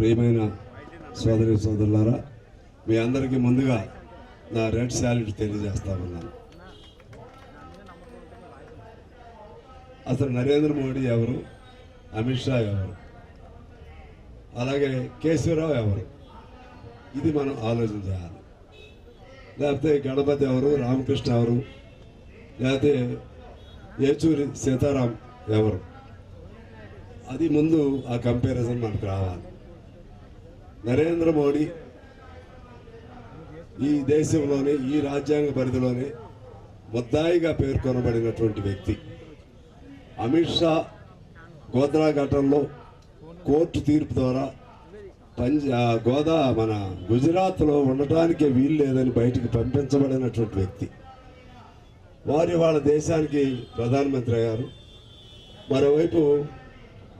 ప్రియమైన సోదరి సోదరులారా మీ అందరికీ ముందుగా నా రెడ్ శాలరీ తెలియజేస్తా ఉన్నాను. అసలు నరేంద్ర మోడీ ఎవరు? అమిత్ షా ఎవరు? అలాగే కేశవరావు ఎవరు? ఇది మనం ఆలోచన చేయాలి. లేకపోతే గణపతి ఎవరు? రామకృష్ణ ఎవరు? లేకపోతే ఏచూరి సీతారాం ఎవరు? అది ముందు ఆ కంపారిజన్ మనకు రావాలి. నరేంద్ర మోడీ ఈ దేశంలోనే ఈ రాజ్యాంగ పరిధిలోనే ముద్దాయిగా పేర్కొనబడినటువంటి వ్యక్తి. అమిత్ షా గోద్రా ఘటనలో కోర్టు తీర్పు ద్వారా పంజా గోదా మన గుజరాత్లో ఉండటానికే వీలు లేదని బయటికి పంపించబడినటువంటి వ్యక్తి. వారి వాళ్ళ దేశానికి ప్రధానమంత్రి అయ్యారు. మరోవైపు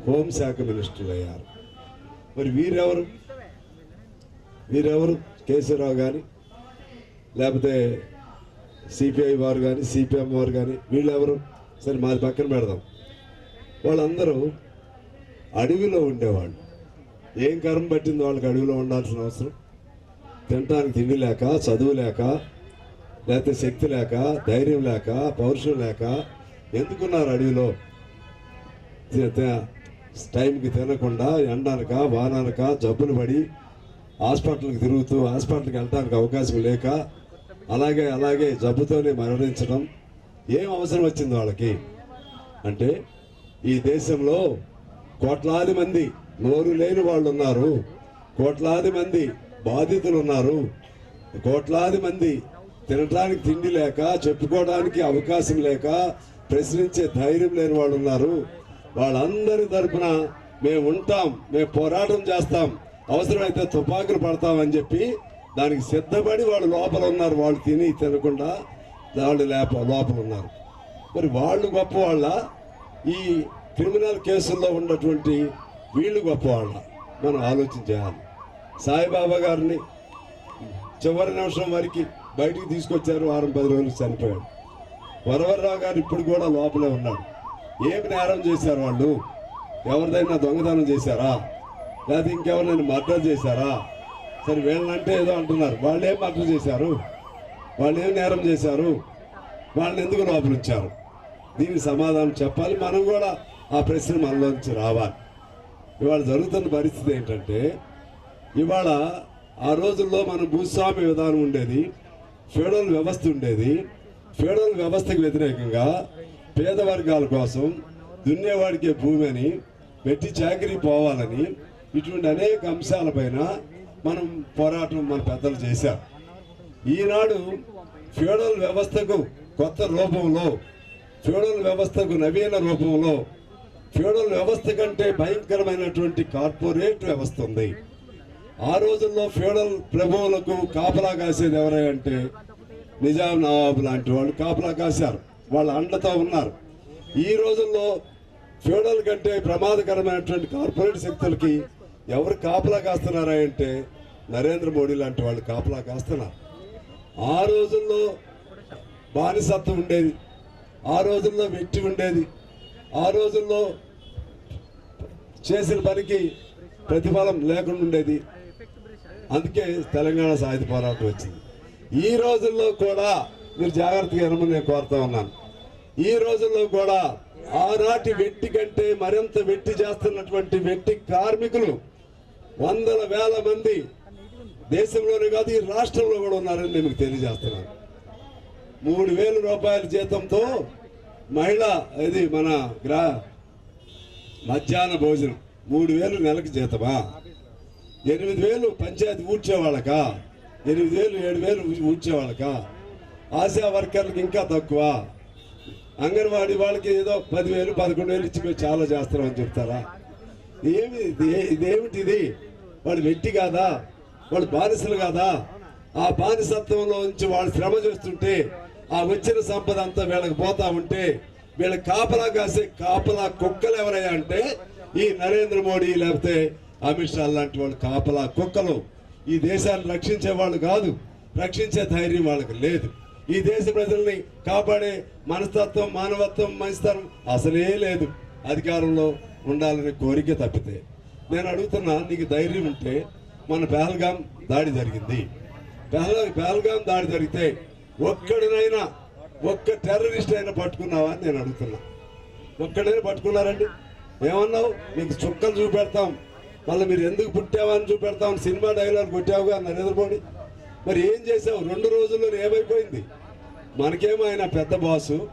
హోంశాఖ మినిస్టర్లు అయ్యారు. మరి వీరెవరు? వీరెవరు కేశవరావు కానీ లేకపోతే సిపిఐ వారు కానీ సిపిఎం వారు కానీ వీళ్ళెవరు? సరే మాది పక్కన పెడదాం. వాళ్ళందరూ అడవిలో ఉండేవాళ్ళు. ఏం కర్మ పట్టింది వాళ్ళకి అడవిలో ఉండాల్సిన అవసరం? తినడానికి తిండి లేక చదువు లేక లేకపోతే శక్తి లేక ధైర్యం లేక పౌరుషం లేక ఎందుకున్నారు అడవిలో? టైంకి తినకుండా ఎండనక వాననక జబ్బులు పడి హాస్పిటల్కి తిరుగుతూ హాస్పిటల్కి వెళ్ళడానికి అవకాశం లేక అలాగే అలాగే జబ్బుతోనే మరణించడం ఏం అవసరం వచ్చింది వాళ్ళకి? అంటే ఈ దేశంలో కోట్లాది మంది నోరు లేని వాళ్ళు ఉన్నారు కోట్లాది మంది బాధితులు ఉన్నారు కోట్లాది మంది తినడానికి తిండి లేక చెప్పుకోవడానికి అవకాశం లేక ప్రశ్నించే ధైర్యం లేని వాళ్ళు ఉన్నారు. వాళ్ళందరి తరఫున మేము ఉంటాం మేము పోరాటం చేస్తాం. అవసరమైతే తుపాకులు పడతామని చెప్పి దానికి సిద్ధపడి వాళ్ళు లోపల ఉన్నారు. వాళ్ళు తిని తినకుండా వాళ్ళు లేప లోపల ఉన్నారు. మరి వాళ్ళు గొప్ప వాళ్ళ. ఈ క్రిమినల్ కేసుల్లో ఉన్నటువంటి వీళ్ళు గొప్ప వాళ్ళ. మనం ఆలోచన చేయాలి. సాయిబాబా గారిని చివరి నిమిషం వరకు బయటికి తీసుకొచ్చారు. వారం పది రోజులు చనిపోయాడు. వరవరరావు గారు ఇప్పుడు కూడా లోపలే ఉన్నాడు ఏమి నేరం చేశారు వాళ్ళు? ఎవరిదైనా దొంగతనం చేశారా? లేకపోతే ఇంకెవరినైనా మర్డర్ చేశారా? సరే వీళ్ళంటే ఏదో అంటున్నారు. వాళ్ళు ఏం మర్డర్ చేశారు? వాళ్ళు ఏం నేరం చేశారు? వాళ్ళని ఎందుకు లోపలిచ్చారు దీనికి సమాధానం చెప్పాలి. మనం కూడా ఆ ప్రశ్న మనలోంచి రావాలి. ఇవాళ జరుగుతున్న పరిస్థితి ఏంటంటే ఇవాళ ఆ రోజుల్లో మన భూస్వామ్య విధానం ఉండేది ఫెడరల్ వ్యవస్థ ఉండేది. ఫెడరల్ వ్యవస్థకు వ్యతిరేకంగా పేద వర్గాల కోసం దున్నేవాడికే భూమి అని పెట్టి చాకరీ పోవాలని ఇటువంటి అనేక అంశాలపైన మనం పోరాటం మన పెద్దలు చేశారు ఈనాడు ఫ్యూడల్ వ్యవస్థకు కొత్త రూపంలో ఫ్యూడల్ వ్యవస్థకు నవీన రూపంలో ఫ్యూడల్ వ్యవస్థ కంటే భయంకరమైనటువంటి కార్పొరేట్ వ్యవస్థ ఉంది. ఆ రోజుల్లో ఫ్యూడల్ ప్రభువులకు కాపలా కాసేది ఎవరంటే నిజాం నవాబు లాంటి వాళ్ళు కాపలా కాశారు. వాళ్ళ అండతో ఉన్నారు. ఈ రోజుల్లో ఫ్యూడల్ కంటే ప్రమాదకరమైనటువంటి కార్పొరేట్ శక్తులకి ఎవరు కాపలా కాస్తున్నారా అంటే నరేంద్ర మోడీ లాంటి వాళ్ళు కాపలా కాస్తున్నారు. ఆ రోజుల్లో బానిసత్వం ఉండేది. ఆ రోజుల్లో వెట్టి ఉండేది. ఆ రోజుల్లో చేసిన పనికి ప్రతిఫలం లేకుండా ఉండేది. అందుకే తెలంగాణ సాయుధ పోరాటం వచ్చింది. ఈ రోజుల్లో కూడా మీరు జాగ్రత్తగా వినమని నేను కోరుతా ఉన్నాను. ఈ రోజుల్లో కూడా ఆనాటి వెట్టి కంటే మరింత వెట్టి చేస్తున్నటువంటి వెట్టి కార్మికులు వందల వేల మంది దేశంలోనే కాదు ఈ రాష్ట్రంలో కూడా ఉన్నారని నేను మీకు తెలియజేస్తున్నాను. మూడు వేల రూపాయల జీతంతో మహిళ ఇది మన గ్రా మధ్యాహ్న భోజనం మూడు వేలు నెలకు జీతమా? ఎనిమిది వేలు పంచాయతీ ఊడ్చేవాళ్ళకా ఎనిమిది వేలు ఏడు వేలు ఊడ్చేవాళ్ళకా ఆశా వర్కర్లకు ఇంకా తక్కువ. అంగన్వాడీ వాళ్ళకి ఏదో పదివేలు పదకొండు వేలు ఇచ్చి మేము చాలా చేస్తున్నామని చెప్తారా? ఏమి ఇదేమిటి ఇది? వాళ్ళు వెట్టి కాదా? వాళ్ళు బానిసలు కాదా? ఆ బానిసత్వంలో నుంచి వాళ్ళు శ్రమ చేస్తుంటే ఆ వచ్చిన సంపద అంతా వీళ్ళకి పోతా ఉంటే వీళ్ళ కాపలా కాసే కాపలా కుక్కలు ఎవరయ్యా అంటే ఈ నరేంద్ర మోడీ లేకపోతే అమిత్ షా లాంటి వాళ్ళు కాపలా కుక్కలు. ఈ దేశాన్ని రక్షించే వాళ్ళు కాదు. రక్షించే ధైర్యం వాళ్ళకి లేదు. ఈ దేశ ప్రజల్ని కాపాడే మనస్తత్వం మానవత్వం మంచితనం అసలే లేదు. అధికారంలో ఉండాలనే కోరిక తప్పితే. నేను అడుగుతున్నా నీకు ధైర్యం ఉంటే మన పెహల్గాం దాడి జరిగింది. పహల్ పహల్గాం దాడి జరిగితే ఒక్కడినైనా ఒక్క టెర్రరిస్ట్ అయినా పట్టుకున్నావా అని నేను అడుగుతున్నా. ఒక్కడైనా పట్టుకున్నారండి? ఏమన్నావు? మీకు చుక్కలు చూపెడతాం. మళ్ళీ మీరు ఎందుకు పుట్టావని అని చూపెడతాం. సినిమా డైలాగ్ కొట్టావుగా నరేంద్ర మోడీ మరి ఏం చేసావు రెండు రోజుల్లో ఏమైపోయింది? మనకేమో ఆయన పెద్ద బాసు.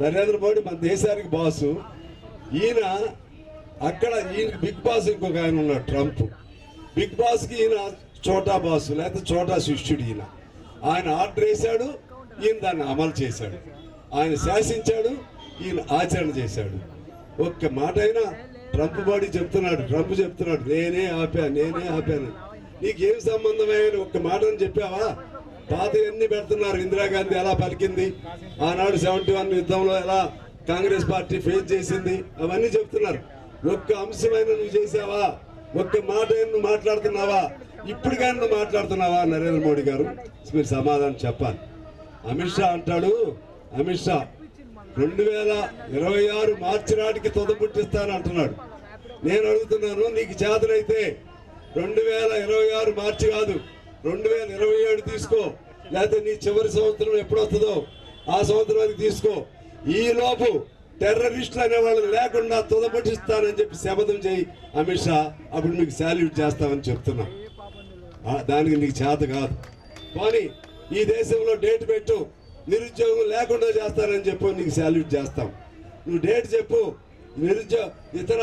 నరేంద్ర మోడీ మన దేశానికి బాసు. ఈయన అక్కడ ఈయన బిగ్ బాస్ ఇంకొక ఆయన ఉన్నాడు ట్రంప్. బిగ్ బాస్కి ఈయన చోటా బాస్ లేకపోతే చోటా శిష్యుడు ఈయన. ఆయన ఆర్డర్ వేశాడు ఈయన దాన్ని అమలు చేశాడు. ఆయన శాసించాడు ఈయన ఆచరణ చేశాడు. ఒక్క మాట అయినా ట్రంప్ బాడీ చెప్తున్నాడు ట్రంప్ చెప్తున్నాడు నేనే ఆపాను నేనే ఆపాను నీకేం సంబంధం అని ఒక్క మాట అని చెప్పావా? పాత ఎన్ని పెడుతున్నారు ఇందిరాగాంధీ ఎలా పలికింది? ఆనాడు సెవెంటీ వన్ యుద్ధంలో ఎలా కాంగ్రెస్ పార్టీ ఫేస్ చేసింది? అవన్నీ చెప్తున్నారు. ఒక్క అంశమైన నువ్వు చేసావా? ఒక్క మాట నువ్వు మాట్లాడుతున్నావా? ఇప్పుడు కానీ నువ్వు మాట్లాడుతున్నావా? నరేంద్ర మోడీ గారు మీరు సమాధానం చెప్పాలి. అమిత్ షా అంటాడు అమిత్ షా రెండు వేల ఇరవై ఆరు మార్చి నాటికి తొదపుట్టిస్తాను అంటున్నాడు. నేను అడుగుతున్నాను నీకు చేతనైతే రెండు వేల ఇరవై ఆరు మార్చి కాదు రెండు వేల ఇరవై ఏడు తీసుకో. లేకపోతే నీ చివరి సంవత్సరం ఎప్పుడు వస్తుందో ఆ సంవత్సరానికి తీసుకో. ఈ లోపు టెర్రరిస్టులు అనే వాళ్ళు లేకుండా తుదపటిస్తానని చెప్పి శపథం చేయి అమిత్ షా. అప్పుడు మీకు శాల్యూట్ చేస్తామని చెప్తున్నా. దానికి నీకు చేత కాదు. కానీ ఈ దేశంలో డేట్ పెట్టు. నిరుద్యోగం లేకుండా చేస్తానని చెప్పు నీకు శాల్యూట్ చేస్తాం. నువ్వు డేట్ చెప్పు. నిరుద్యోగ ఇతర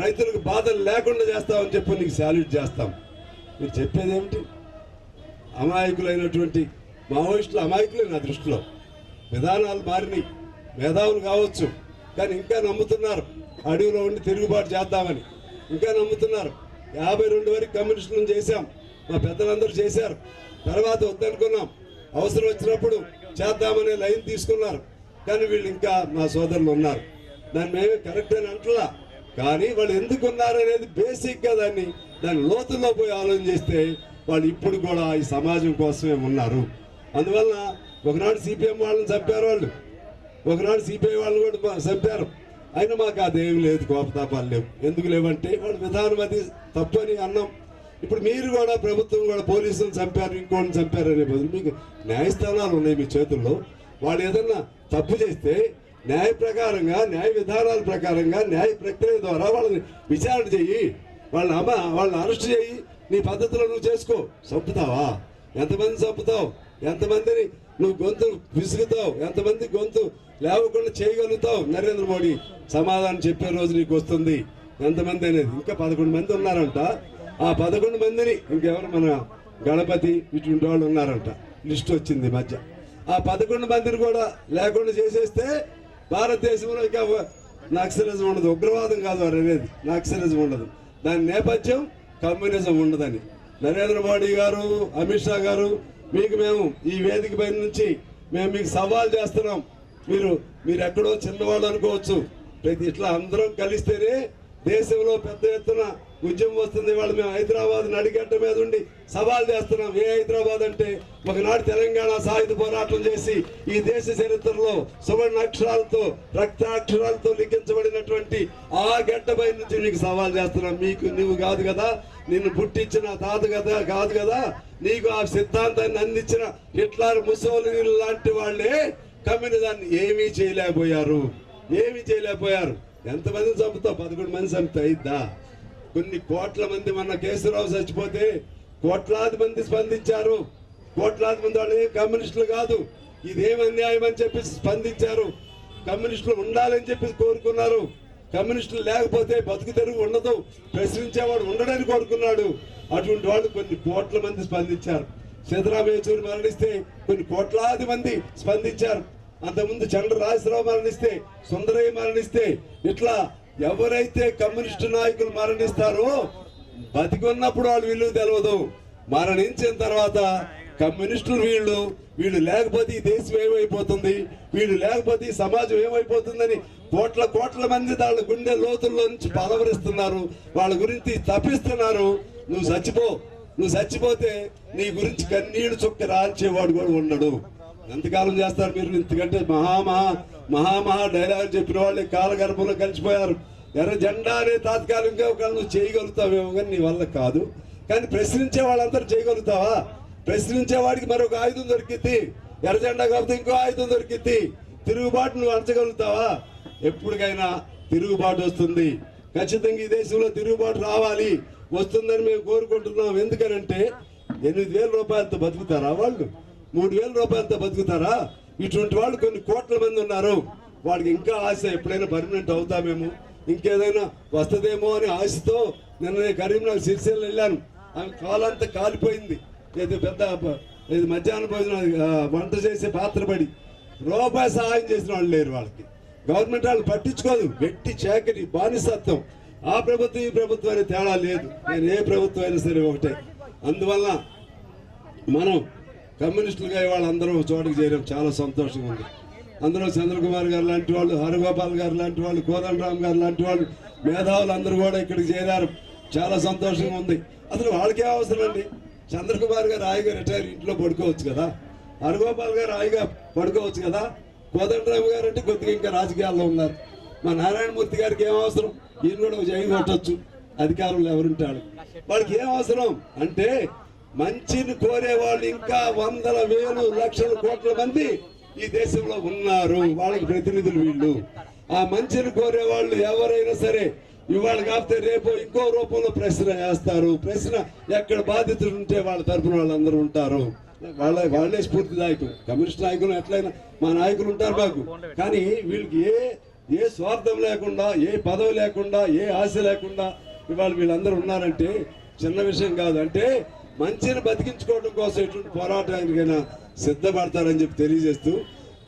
రైతులకు బాధలు లేకుండా చేస్తామని చెప్పు నీకు శాల్యూట్ చేస్తాం. మీరు చెప్పేది ఏమిటి? అమాయకులైనటువంటి మావోయిస్టులు అమాయకులే నా దృష్టిలో. విధానాలు మారినాయి. మేధావులు కావచ్చు. కానీ ఇంకా నమ్ముతున్నారు. అడవిలో ఉండి తిరుగుబాటు చేద్దామని. ఇంకా నమ్ముతున్నారు. యాభై రెండు వరకు కమ్యూనిస్టులను చేశాం. మా పెద్దలందరూ చేశారు. తర్వాత వద్దనుకున్నాం. అవసరం వచ్చినప్పుడు చేద్దామనే లైన్ తీసుకున్నారు. కానీ వీళ్ళు ఇంకా మా సోదరులు ఉన్నారు. దాన్ని మేమే కరెక్ట్ అని అంటలా. కానీ వాళ్ళు ఎందుకు ఉన్నారు అనేది బేసిక్గా దాన్ని దాని లోతుల్లో పోయి ఆలోచన చేస్తే వాళ్ళు ఇప్పుడు కూడా ఈ సమాజం కోసమే ఉన్నారు. అందువల్ల ఒకనాడు సిపిఎం వాళ్ళని చంపారు వాళ్ళు. ఒకనాడు సిపిఐ వాళ్ళు కూడా చెప్పారు చంపారు. అయినా మాకు అదేమి లేదు కోపతాపాలు లేవు. ఎందుకు లేవంటే వాళ్ళ విధానం అది తప్పు అని అన్నాం. ఇప్పుడు మీరు కూడా ప్రభుత్వం కూడా పోలీసులు చంపారు ఇంకోటి చంపారు అనే బదులు మీకు న్యాయస్థానాలు ఉన్నాయి మీ చేతుల్లో. వాళ్ళు ఏదన్నా తప్పు చేస్తే న్యాయ ప్రకారంగా న్యాయ విధానాల ప్రకారంగా న్యాయ ప్రక్రియ ద్వారా వాళ్ళని విచారణ చెయ్యి. వాళ్ళని అమ్మ వాళ్ళని అరెస్ట్ చేయి నీ పద్ధతిలో నువ్వు చేసుకో. చంపుతావా? ఎంతమంది చంపుతావు? ఎంతమందిని నువ్వు గొంతు విసుగుతావు ఎంతమంది గొంతు లేవకుండా చేయగలుగుతావు నరేంద్ర మోడీ. సమాధానం చెప్పే రోజు నీకు వస్తుంది. ఎంతమంది అనేది? ఇంకా పదకొండు మంది ఉన్నారంట. ఆ పదకొండు మందిని ఇంకెవరు? మన గణపతి ఇటువంటి వాళ్ళు ఉన్నారంట. లిస్ట్ వచ్చింది ఈ మధ్య. ఆ పదకొండు మందిని కూడా లేకుండా చేసేస్తే భారతదేశంలో ఇంకా నక్సలిజం ఉండదు. ఉగ్రవాదం కాదు వారు అనేది. నక్సలిజం ఉండదు. దాని నేపథ్యం కమ్యూనిజం ఉండదని. నరేంద్ర మోడీ గారు అమిత్ షా గారు మీకు మేము ఈ వేదిక పైన నుంచి మేము మీకు సవాల్ చేస్తున్నాం. మీరు మీరు ఎక్కడో చిన్నవాళ్ళు అనుకోవచ్చు. ప్రతి ఇట్లా అందరం కలిస్తేనే దేశంలో పెద్ద ఎత్తున ఉద్యమం వస్తుంది. వాళ్ళు మేము హైదరాబాద్ నడిగడ్డ మీద ఉండి సవాల్ చేస్తున్నాం. ఏ హైదరాబాద్ అంటే ఒకనాడు తెలంగాణ సాయుధ పోరాటం చేసి ఈ దేశ చరిత్రలో సువర్ణ అక్షరాలతో రక్తాక్షరాలతో లిఖించబడినటువంటి ఆ గడ్డపై నుంచి నీకు సవాల్ చేస్తున్నాం. మీకు నువ్వు కాదు కదా నిన్ను పుట్టించిన తాత కదా కాదు కదా నీకు ఆ సిద్ధాంతాన్ని అందించిన హిట్లర్ ముసోలిని లాంటి వాళ్ళే కమ్యూనిజాన్ని ఏమీ చేయలేకపోయారు. ఏమీ చేయలేకపోయారు. ఎంతమంది చంపుతావు? పదకొండు మంది చంపుతా అయిద్దా? కొన్ని కోట్ల మంది మన కేశవరావు చచ్చిపోతే కోట్లాది మంది స్పందించారు. కోట్లాది మంది వాళ్ళు ఏం కమ్యూనిస్టులు కాదు. ఇదేం అన్యాయం అని చెప్పి స్పందించారు. కమ్యూనిస్టులు ఉండాలని చెప్పి కోరుకున్నారు. కమ్యూనిస్టులు లేకపోతే బతుకు తెరువు ఉండదు. ప్రశ్నించేవాడు ఉండడని కోరుకున్నాడు. అటువంటి వాళ్ళు కొన్ని కోట్ల మంది స్పందించారు. సిద్ధరామయ్యచూరి మరణిస్తే కొన్ని కోట్లాది మంది స్పందించారు. అంతకుముందు చంద్ర రాజశ్రావు మరణిస్తే సుందరయ్య మరణిస్తే ఇట్లా ఎవరైతే కమ్యూనిస్టు నాయకులు మరణిస్తారో బతికున్నప్పుడు వాళ్ళు విలువ తెలియదు మరణించిన తర్వాత కమ్యూనిస్టులు వీళ్ళు వీళ్ళు లేకపోతే ఈ దేశం ఏమైపోతుంది? వీళ్ళు లేకపోతే ఈ సమాజం ఏమైపోతుందని కోట్ల కోట్ల మంది వాళ్ళ గుండె లోతుల్లో నుంచి పలవరిస్తున్నారు. వాళ్ళ గురించి తప్పిస్తున్నారు. నువ్వు చచ్చిపో. నువ్వు చచ్చిపోతే నీ గురించి కన్నీళ్ళు చుక్క రాల్చేవాడు కూడా ఉండడు. ఎంతకాలం చేస్తారు మీరు? ఇంతకంటే మహామహా మహామహా డైలాగ్ చెప్పిన వాళ్ళు కాలగర్భంలో కలిసిపోయారు. ఎర్ర జెండా అనే తాత్కాలికంగా ఒకవేళ నువ్వు చేయగలుగుతావేమో కానీ నీ వల్ల కాదు. కానీ ప్రశ్నించే వాళ్ళందరూ చేయగలుగుతావా? ప్రశ్నించే వాడికి మరొక ఆయుధం దొరికిద్ది. ఎర్ర జెండా కాకపోతే ఇంకో ఆయుధం దొరికిద్ది. తిరుగుబాటు నువ్వు అరచగలుగుతావా? ఎప్పటికైనా తిరుగుబాటు వస్తుంది. ఖచ్చితంగా ఈ దేశంలో తిరుగుబాటు రావాలి. వస్తుందని మేము కోరుకుంటున్నాం. ఎందుకనంటే ఎనిమిది వేల రూపాయలతో బతుకుతారా వాళ్ళు? మూడు వేల రూపాయలతో బతుకుతారా? ఇటువంటి వాళ్ళు కొన్ని కోట్ల మంది ఉన్నారు. వాళ్ళకి ఇంకా ఆశ ఎప్పుడైనా పర్మనెంట్ అవుతామేమో ఇంకేదైనా వస్తుందేమో అని ఆశతో నిన్న కరీంనగర్ సిరిసిల్ల వెళ్ళాను. ఆమె కాలంతా కాలిపోయింది. ఏదో పెద్ద ఇది మధ్యాహ్న భోజనం వంట చేసే పాత్ర పడి. రూపాయి సహాయం చేసిన వాళ్ళు లేరు వాళ్ళకి. గవర్నమెంట్ వాళ్ళు పట్టించుకోదు. వెట్టి చేకటి బానిసత్వం. ఆ ప్రభుత్వం ఈ ప్రభుత్వం అనే తేడా లేదు. నేను ఏ ప్రభుత్వం అయినా సరే ఒకటే. అందువల్ల మనం కమ్యూనిస్టులుగా ఇవాళ అందరూ చోటుకు చేయడం చాలా సంతోషంగా ఉంది. అందులో చంద్రకుమార్ గారు లాంటి వాళ్ళు హరిగోపాల్ గారు లాంటి వాళ్ళు కోదండరామ్ గారు లాంటి వాళ్ళు మేధావులు అందరూ కూడా ఇక్కడికి చేరారు. చాలా సంతోషంగా ఉంది. అసలు వాళ్ళకే అవసరం అండి? చంద్రకుమార్ గారు హాయిగా రిటైర్ ఇంట్లో పడుకోవచ్చు కదా. హరగోపాల్ గారు హాయిగా పడుకోవచ్చు కదా? కోదండరామ్ గారు అంటే కొద్దిగా ఇంకా రాజకీయాల్లో ఉన్నారు. మా నారాయణమూర్తి గారికి ఏం అవసరం? ఈయన కూడా ఒక జై కొట్టచ్చు. అధికారంలో ఎవరుంటాడు వాళ్ళకి ఏం అవసరం? అంటే మంచిని కోరే వాళ్ళు ఇంకా వందల వేలు లక్షల కోట్ల మంది ఈ దేశంలో ఉన్నారు. వాళ్ళకి ప్రతినిధులు వీళ్ళు. ఆ మంచిని కోరే వాళ్ళు ఎవరైనా సరే ఇవాళ కాకపోతే రేపు ఇంకో రూపంలో ప్రశ్న వేస్తారు. ప్రశ్న ఎక్కడ బాధితులు ఉంటే వాళ్ళ తరఫున వాళ్ళందరూ ఉంటారు. వాళ్ళ వాళ్ళే స్ఫూర్తిదాయకులు కమ్యూనిస్ట్ నాయకులు ఎట్లయినా మా నాయకులు ఉంటారు మాకు. కానీ వీళ్ళకి ఏ ఏ స్వార్థం లేకుండా ఏ పదవి లేకుండా ఏ ఆశ లేకుండా ఇవాళ వీళ్ళందరూ ఉన్నారంటే చిన్న విషయం కాదు. అంటే మంచిని బతికించుకోవడం కోసం ఎటువంటి పోరాటానికైనా సిద్ధపడతారని చెప్పి తెలియజేస్తూ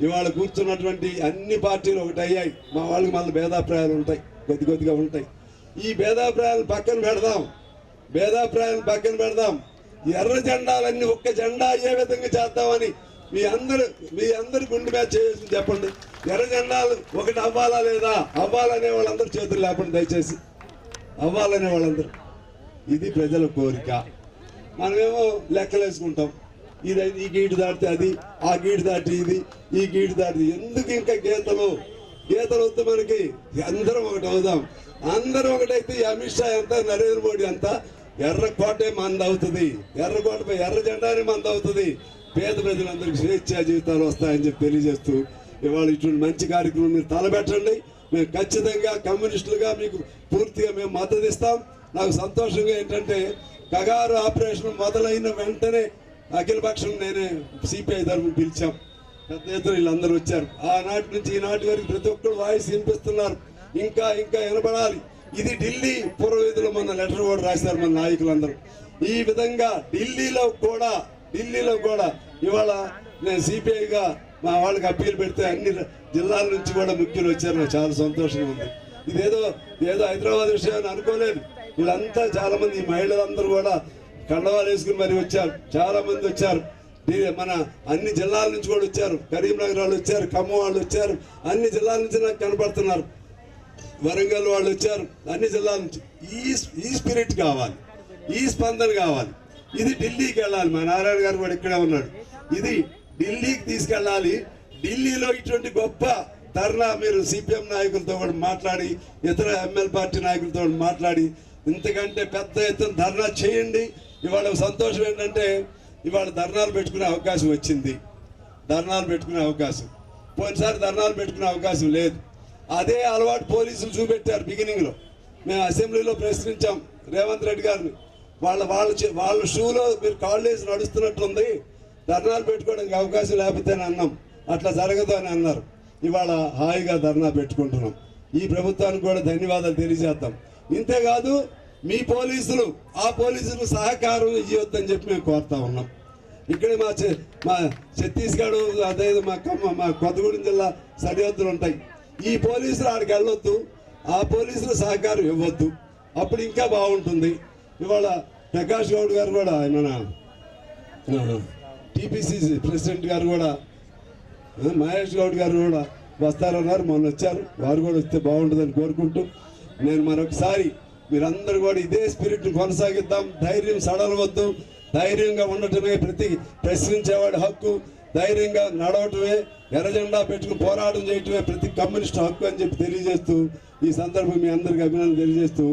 ఇవాళ కూర్చున్నటువంటి అన్ని పార్టీలు ఒకటి అయ్యాయి. మా వాళ్ళకి మళ్ళీ భేదాభిప్రాయాలు ఉంటాయి. కొద్ది కొద్దిగా ఉంటాయి. ఈ భేదాభిప్రాయాలు పక్కన పెడదాం. భేదాభిప్రాయాలు పక్కన పెడదాం. ఎర్ర జెండాలన్నీ ఒక్క జెండా ఏ విధంగా చేద్దామని మీ అందరు మీ అందరు గుండె మీద చేసి చెప్పండి. ఎర్ర జెండాలు ఒకటి అవ్వాలా లేదా? అవ్వాలనే వాళ్ళందరూ చేతులు లేపండి దయచేసి. అవ్వాలనే వాళ్ళందరూ. ఇది ప్రజల కోరిక. మనమేమో లెక్కలేసుకుంటాం. ఇది ఈ గీటు దాటితే అది ఆ గీటు దాటి ఇది ఈ గీటు దాటి ఎందుకు ఇంకా గీతలు? గీతలు వద్దు మనకి అందరం ఒకటి అవుదాం. అందరం ఒకటైతే అమిత్ షా ఎంత నరేంద్ర మోడీ అంతా ఎర్రకోటే మంద అవుతుంది. ఎర్ర ఎర్ర జెండానే మంద అవుతుంది. పేద ప్రజలందరికీ స్వేచ్ఛా జీవితాలు వస్తాయని చెప్పి తెలియజేస్తూ ఇవాళ ఇటువంటి మంచి కార్యక్రమం మీరు తలపెట్టండి. మేము ఖచ్చితంగా కమ్యూనిస్టులుగా మీకు పూర్తిగా మేము మద్దతు ఇస్తాం. నాకు సంతోషంగా ఏంటంటే కగారు ఆపరేషన్ మొదలైన వెంటనే అఖిలపక్షం నేనే సిపిఐ తరఫున పిలిచాం. పెద్ద ఎత్తున వీళ్ళందరూ వచ్చారు. ఆనాటి నుంచి ఈనాటి వరకు ప్రతి ఒక్కరు వాయిస్ వినిపిస్తున్నారు. ఇంకా ఇంకా వినపడాలి. ఇది ఢిల్లీ పూర్వవిధులు మన లెటర్ కూడా రాశారు మన నాయకులందరూ. ఈ విధంగా ఢిల్లీలో కూడా ఢిల్లీలో కూడా ఇవాళ నేను సిపిఐగా మా వాళ్ళకి అప్పీలు పెడితే అన్ని జిల్లాల నుంచి కూడా ముఖ్యులు వచ్చారు. నాకు చాలా సంతోషంగా ఉంది. ఇదేదో ఏదో హైదరాబాద్ విషయాన్ని అనుకోలేదు. వీళ్ళంతా చాలా మంది ఈ మహిళలందరూ కూడా కండవాలు వేసుకుని మరి వచ్చారు. చాలా మంది వచ్చారు మన అన్ని జిల్లాల నుంచి కూడా వచ్చారు. కరీంనగర్ వాళ్ళు వచ్చారు ఖమ్మం వాళ్ళు వచ్చారు. అన్ని జిల్లాల నుంచి నాకు కనపడుతున్నారు. వరంగల్ వాళ్ళు వచ్చారు. అన్ని జిల్లాల నుంచి. ఈ ఈ స్పిరిట్ కావాలి. ఈ స్పందన కావాలి. ఇది ఢిల్లీకి వెళ్ళాలి. మా నారాయణ గారు కూడా ఇక్కడే ఉన్నాడు. ఇది ఢిల్లీకి తీసుకెళ్ళాలి. ఢిల్లీలో ఇటువంటి గొప్ప ధర్నా మీరు సిపిఎం నాయకులతో కూడా మాట్లాడి ఇతర ఎమ్మెల్యే పార్టీ నాయకులతో మాట్లాడి ఇంతకంటే పెద్ద ఎత్తున ధర్నా చేయండి. ఇవాళ సంతోషం ఏంటంటే ఇవాళ ధర్నాలు పెట్టుకునే అవకాశం వచ్చింది. ధర్నాలు పెట్టుకునే అవకాశం. పోయినసారి ధర్నాలు పెట్టుకునే అవకాశం లేదు. అదే అలవాటు పోలీసులు చూపెట్టారు బిగినింగ్లో. మేము అసెంబ్లీలో ప్రశ్నించాం రేవంత్ రెడ్డి గారిని. వాళ్ళ వాళ్ళ చే- వాళ్ళ షూలో మీరు కాలేజ్ వేసి నడుస్తున్నట్టుంది. ధర్నాలు పెట్టుకోవడానికి అవకాశం లేకపోతే అని అన్నాం. అట్లా జరగదు అని అన్నారు. ఇవాళ హాయిగా ధర్నా పెట్టుకుంటున్నాం. ఈ ప్రభుత్వానికి కూడా ధన్యవాదాలు తెలియజేద్దాం. ఇంతేకాదు మీ పోలీసులు ఆ పోలీసులు సహకారం ఇవ్వద్దని చెప్పి మేము కోరుతా ఉన్నాం. ఇక్కడ మా మా ఛత్తీస్గఢ్ అదే మా కమ్మ మా కొత్తగూడెం జిల్లా సరిహద్దులు ఉంటాయి. ఈ పోలీసులు ఆడికి వెళ్ళొద్దు ఆ పోలీసుల సహకారం ఇవ్వద్దు. అప్పుడు ఇంకా బాగుంటుంది. ఇవాళ ప్రకాష్ గౌడ్ గారు కూడా మన టీపీసీసీ ప్రెసిడెంట్ గారు కూడా మహేష్ గౌడ్ గారు కూడా వస్తారన్నారు. మొన్న వచ్చారు. వారు కూడా వస్తే బాగుంటుందని కోరుకుంటూ నేను మరొకసారి మీరందరూ కూడా ఇదే స్పిరిట్ కొనసాగిద్దాం. ధైర్యం సడలవద్దు. ధైర్యంగా ఉండటమే ప్రతి ప్రశ్నించేవాడి హక్కు. ధైర్యంగా నడవటమే ఎర్రజెండా పెట్టుకుని పోరాటం చేయటమే ప్రతి కమ్యూనిస్ట్ హక్కు అని చెప్పి తెలియజేస్తూ ఈ సందర్భం మీ అందరికీ అభినందన తెలియజేస్తూ